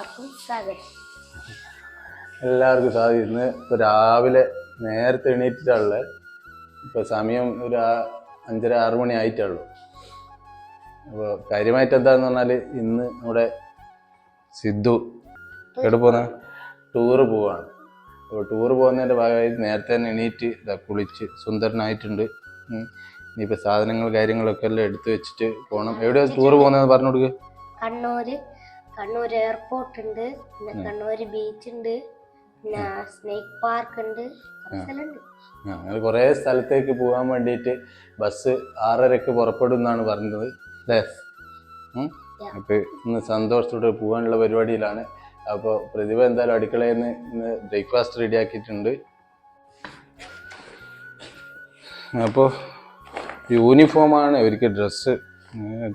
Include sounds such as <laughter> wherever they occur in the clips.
എല്ലാവർക്കും സ്വാഗതം. എല്ലാവർക്കും ഇന്ന് ഇപ്പൊ രാവിലെ നേരത്തെ എണീറ്റിട്ടുള്ളത് ഇപ്പൊ സമയം ഒരു അഞ്ചര ആറ് മണി ആയിട്ടുള്ളൂ അപ്പോൾ കാര്യമായിട്ട് എന്താന്ന് പറഞ്ഞാൽ ഇന്ന് നമ്മുടെ സിദ്ധു എവിടെ പോന്ന? ടൂറ് പോവാണ്. അപ്പോൾ ടൂറ് പോകുന്നതിന്റെ ഭാഗമായി നേരത്തെ തന്നെ എണീറ്റ് ഇതാ കുളിച്ച് സുന്ദരനായിട്ടുണ്ട്. ഇനിയിപ്പോ ഇനിയിപ്പോൾ സാധനങ്ങൾ കാര്യങ്ങളൊക്കെ എല്ലാം എടുത്തു വെച്ചിട്ട് പോകണം എവിടെയാണ് ടൂറ് പോകുന്നതെന്ന് പറഞ്ഞു കൊടുക്കുക കണ്ണൂര്. കണ്ണൂർ എയർപോർട്ട് ഉണ്ട് പിന്നെ കണ്ണൂർ ബീച്ച് ഉണ്ട് പിന്നെ സ്നേക്ക് പാർക്ക് ഉണ്ട് അങ്ങനെ സ്ഥലമുണ്ട്. കുറേ സ്ഥലത്തേക്ക് പോകാൻ വേണ്ടിയിട്ട് ബസ് ആറരക്ക് പുറപ്പെടും എന്നാണ് പറഞ്ഞത് അല്ലേ? അപ്പോൾ ഇന്ന് സന്തോഷത്തോടെ പോകാനുള്ള പരിപാടിയിലാണ്. അപ്പോൾ പ്രതിഭ എന്തായാലും അടുക്കളയിൽ നിന്ന് ഇന്ന് ബ്രേക്ക്ഫാസ്റ്റ് റെഡി ആക്കിയിട്ടുണ്ട്. അപ്പോൾ യൂണിഫോമാണ് ഇവർക്ക് ഡ്രസ്സ്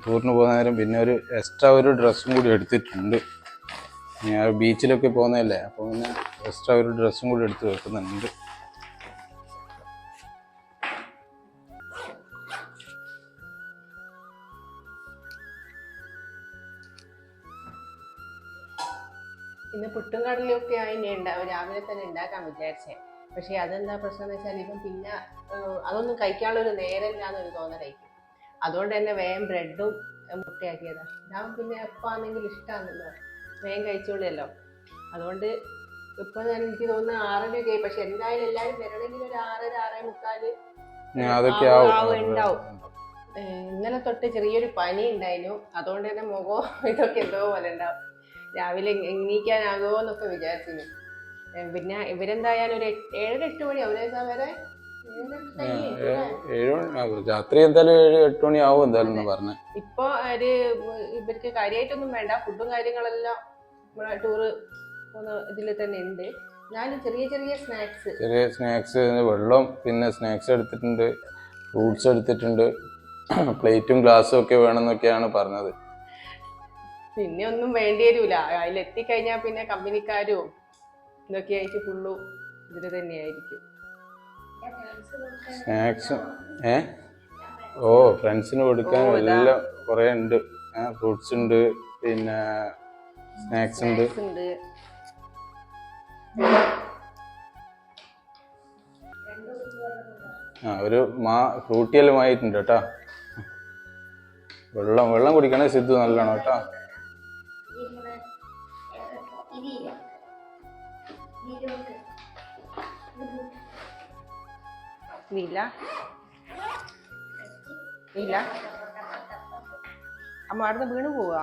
ടൂറിന് പോകുന്ന നേരം പിന്നെ ഒരു എക്സ്ട്രാ ഒരു ഡ്രസ്സും കൂടി എടുത്തിട്ടുണ്ട്. ഞാൻ ബീച്ചിലൊക്കെ പോകുന്നതല്ലേ അപ്പോൾ പിന്നെ എക്സ്ട്രാ ഒരു ഡ്രസ്സും കൂടി എടുത്ത് വെക്കുന്നുണ്ട്. ഇന്ന് പുട്ടും കടലും ഒക്കെ ആയി രാവിലെ തന്നെ ഉണ്ടാക്കാൻ വിചാരിച്ചേ. പക്ഷേ അതെന്താ പ്രശ്നം എന്ന് വെച്ചാൽ ഇപ്പം പിന്നെ അതൊന്നും കഴിക്കാനുള്ള ഒരു നേരമില്ലാന്നൊരു തോന്നലായിരിക്കും അതുകൊണ്ട് തന്നെ വേഗം ബ്രെഡും മുട്ടയാക്കിയതാ. ഞാൻ പിന്നെ എപ്പാണെങ്കിൽ ഇഷ്ടമാണല്ലോ വേഗം കഴിച്ചോളിയല്ലോ. അതുകൊണ്ട് ഇപ്പൊ ഞാൻ എനിക്ക് തോന്നുന്നു ആറരയൊക്കെ ആയി പക്ഷെ എന്തായാലും എല്ലാവരും വരണമെങ്കിൽ ഒരു ആറര ആറേ മുക്കാൽ ഉണ്ടാവും. ഇന്നലെ തൊട്ട് ചെറിയൊരു പനി ഉണ്ടായിരുന്നു. അതുകൊണ്ട് തന്നെ മുഖവും <laughs> ഇതൊക്കെ എന്തോ പോലെ ഉണ്ടാവും. രാവിലെ എണീക്കാനാകുമോ എന്നൊക്കെ വിചാരിച്ചിരുന്നു. പിന്നെ ഇവരെന്തായാലും ഒരു ഏഴര എട്ട് മണി അവരെ വരെ ഏഴ് മണി രാത്രി എന്തായാലും ഏഴ് എട്ട് മണി ആവും എന്തായാലും പറഞ്ഞ. ഇപ്പൊ ഒരു ഇവർക്ക് കാര്യമായിട്ടൊന്നും വേണ്ട. ഫുഡും കാര്യങ്ങളെല്ലാം നമ്മളെ ടൂറ് പോകുന്ന ഇതിൽ തന്നെ ഉണ്ട്. ഞാൻ ചെറിയ ചെറിയ സ്നാക്സ് ചെറിയ സ്നാക്സ് വെള്ളം പിന്നെ സ്നാക്സ് എടുത്തിട്ടുണ്ട്. ഫ്രൂട്ട്സ് എടുത്തിട്ടുണ്ട്. പ്ലേറ്റും ഗ്ലാസ്സും ഒക്കെ വേണമെന്നൊക്കെയാണ് പറഞ്ഞത്. പിന്നെ ഒന്നും വേണ്ടി വരൂല അതിലെത്തിക്കഴിഞ്ഞാൽ പിന്നെ കമ്പനിക്കാരും ഇതൊക്കെ ആയിട്ട് ഫുള്ളും ഇതിൽ തന്നെയായിരിക്കും. സ്നാക്സും ഏ? ഓ ഫ്രണ്ട്സിന് കൊടുക്കാൻ എല്ലാം കുറേ ഉണ്ട്. ഫ്രൂട്ട്സ് ഉണ്ട് പിന്നെ സ്നാക്സ് ഉണ്ട്. ആ ഒരു മാ ഫ്രൂട്ടിയെല്ലാം ആയിട്ടുണ്ട് കേട്ടോ. വെള്ളം വെള്ളം കുടിക്കണേ സിദ്ധു നല്ലതാണ് കേട്ടോ. ഇതില്ല ഇതിലോട്ട് ഇല്ല അമ്മ അവിടുന്ന് വീണ് പോവാ?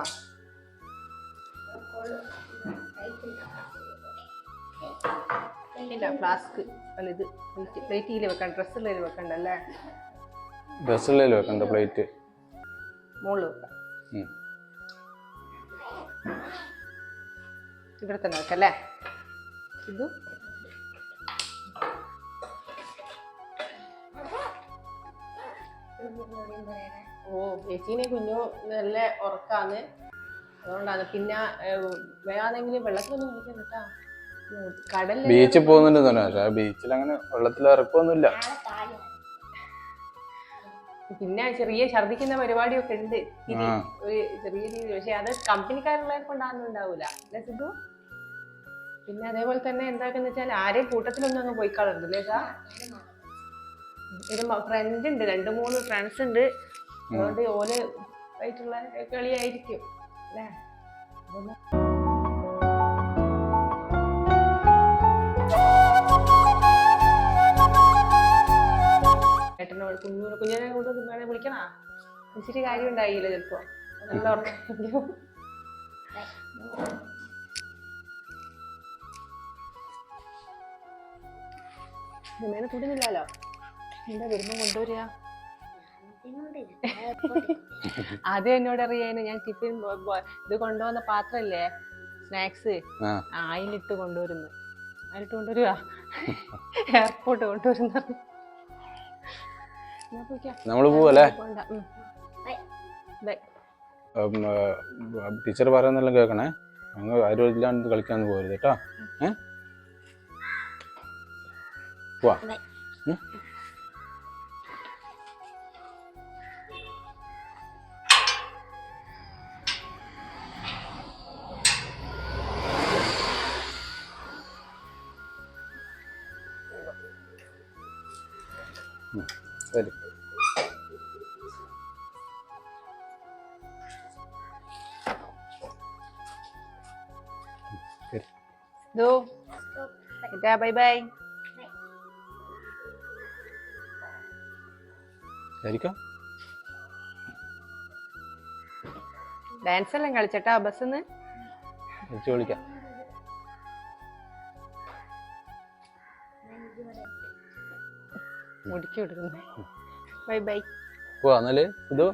ഇല്ല ഫ്ലാസ്ക് അല്ല ഇത് പ്ലേറ്റ് പ്ലേറ്റിൽ വെക്കണ്ട ഡ്രസ്സിലേ വെക്കണ്ട അല്ലേ? ഡ്രസ്സുള്ളിൽ വെക്കണ്ട പ്ലേറ്റ് മുകളിൽ വെക്കാം. ഇവിടെ തന്നെ വെക്കല്ലേ ഇത് ഓ ചേച്ചീനെ കുഞ്ഞു നല്ല ഉറക്കാന്ന്. അതുകൊണ്ടാണ്. പിന്നെ വേണമെങ്കിലും വെള്ളത്തിലൊന്നും കുടിക്കാൻ കേട്ടാ. കടലിൽ ബീച്ചിൽ പോകുന്നുണ്ട് പക്ഷെ ബീച്ചിൽ അങ്ങനെ വെള്ളത്തിൽ ഇറക്കൊന്നുമില്ല പിന്നെ ചെറിയ ഛർദിക്കുന്ന പരിപാടിയൊക്കെ ഉണ്ട്. ഒരു ചെറിയ രീതി. പക്ഷെ അത് കമ്പനിക്കാരുള്ളവരെ കൊണ്ടാണെന്ന് ഉണ്ടാവൂല. അല്ലേ സിദ്ധു? പിന്നെ അതേപോലെ തന്നെ എന്താക്കെന്ന് വെച്ചാൽ ആരെയും കൂട്ടത്തിലൊന്നും അങ്ങ് പോയി അല്ലേ ഇത് ഫ്രണ്ട് ഉണ്ട് രണ്ട് മൂന്ന് ഫ്രണ്ട്സ് ഉണ്ട്. അതുകൊണ്ട് ഓൽ ആയിട്ടുള്ള കളിയായിരിക്കും അല്ലേ? ഏട്ടനോട് കുഞ്ഞു കുഞ്ഞിനെ കൊണ്ട് വേണേ വിളിക്കണാ? ഇച്ചിരി കാര്യം ഉണ്ടായില്ല ചിലപ്പോ? നല്ല ഉറക്കം മേലെ തുടുന്നില്ലല്ലോ എന്താ വരുമ്പോ കൊണ്ടുവരിക. <laughs> അത് എന്നോട് അറിയാന് ഞാൻ ടിഫിൻ ഇത് കൊണ്ടുവന്ന പാത്രല്ലേ സ്നാക്സ്. അതിലിട്ട് കൊണ്ടുവരുന്നു. അതിലിട്ട് കൊണ്ടുവരുക എയർപോർട്ട് കൊണ്ടുവരുന്ന. നമ്മൾ പോവല്ലേ. ടീച്ചർ പറയുന്നെല്ലാം കേൾക്കണേ. ഞങ്ങൾ ആരും ഇല്ലാണ്ട് കളിക്കാൻ പോകരുത് കേട്ടോ. ഏ? പോവാ. ശരി. ഡാൻസ് എല്ലാം കളിച്ചട്ടാ ബസ്സിന്ന്? തിരിച്ചു വിളിക്കാം മുടിച്ചു കൊടുക്കുന്നു ബൈ ബൈ. പോവാ എന്നാൽ ഇതോ